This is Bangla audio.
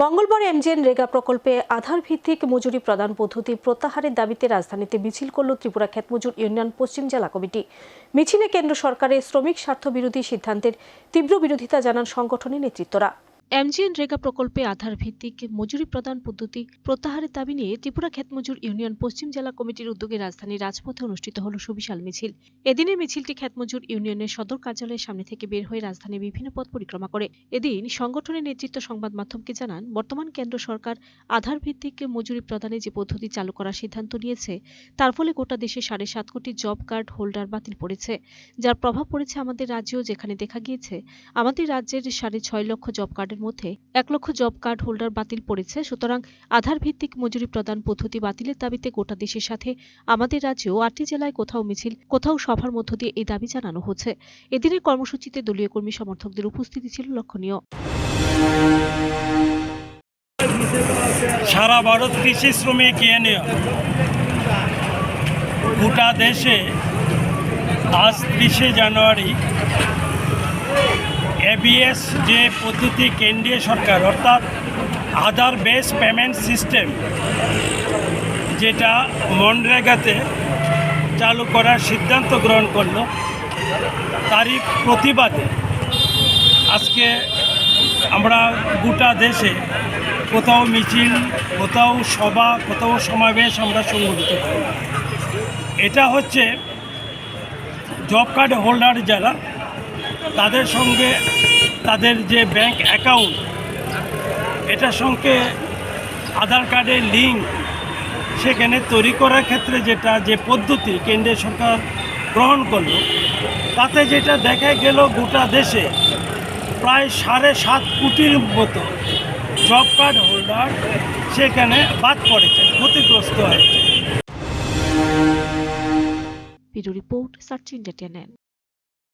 মঙ্গলবার এমজিএন রেগা প্রকল্পে আধার ভিত্তিক মজুরি প্রদান পদ্ধতি প্রত্যাহারের দাবিতে রাজধানীতে মিছিল করল ত্রিপুরা ক্ষেতমজুর ইউনিয়ন পশ্চিম জেলা কমিটি। মিছিলে কেন্দ্র সরকারের শ্রমিক স্বার্থ বিরোধী সিদ্ধান্তের তীব্র বিরোধিতা জানান সংগঠনের নেতৃত্বরা। এমজিএন রেগা প্রকল্পে আধার ভিত্তিক মজুরি প্রদান পদ্ধতি প্রত্যাহারের দাবি নিয়ে ত্রিপুরা ক্ষেতমজুর ইউনিয়ন পশ্চিম জেলা কমিটির উদ্যোগে রাজধানীর রাজপথে অনুষ্ঠিত হল সুবিশাল মিছিল। এদিনের মিছিলটি ক্ষেতমজুর ইউনিয়নের সদর কার্যালয়ের সামনে থেকে বের হয়ে রাজধানীর বিভিন্ন পথ পরিক্রমা করে। এদিন সংগঠনের নেতৃত্ব সংবাদ মাধ্যমকে জানান, বর্তমান কেন্দ্র সরকার আধার ভিত্তিক মজুরি প্রদানে যে পদ্ধতি চালু করার সিদ্ধান্ত নিয়েছে, তার ফলে গোটা দেশে সাড়ে সাত কোটি জব কার্ড হোল্ডার বাতিল পড়েছে। যার প্রভাব পড়েছে আমাদের রাজ্যেও যেখানে দেখা গিয়েছে, আমাদের রাজ্যের সাড়ে ছয় লক্ষ জব কার্ডের মধ্যে এক লক্ষ জব কার্ড হোল্ডার বাতিল পড়েছে। সুতরাং আধার ভিত্তিক মজুরি প্রদান পদ্ধতি বাতিলের দাবিতে গোটা দেশের সাথে আমাদের রাজ্যেও আটটি জেলায় কোথাও মিছিল, কোথাও সভার মধ্য দিয়ে এই দাবি জানানো হচ্ছে। এদিনের কর্মসূচিতে দলীয় কর্মী সমর্থকদের উপস্থিতি ছিল লক্ষণীয়। সারা ভারত কৃষি শ্রমিক ইউনিয়ন। গোটা দেশে আজ ত্রিশে জানুয়ারি এবিএস যে পদ্ধতি কেন্দ্রীয় সরকার, অর্থাৎ আধার বেস পেমেন্ট সিস্টেম যেটা মনরেগাতে চালু করার সিদ্ধান্ত গ্রহণ করল, তারই প্রতিবাদে আজকে আমরা গোটা দেশে কোথাও মিছিল, কোথাও সভা, কোথাও সমাবেশ আমরা সংগঠিত করি। এটা হচ্ছে জব কার্ড হোল্ডার যারা তাদের সঙ্গে তাদের যে ব্যাংক অ্যাকাউন্ট এটার সঙ্গে আধার কার্ডের লিঙ্ক সেখানে তৈরি করার ক্ষেত্রে যেটা, যে পদ্ধতি কেন্দ্রীয় সরকার গ্রহণ করল, তাতে যেটা দেখা গেল গোটা দেশে প্রায় সাড়ে সাত কোটির মতো জব কার্ড হোল্ডার সেখানে বাদ পড়েছে, ক্ষতিগ্রস্ত হয়েছে। রিপোর্ট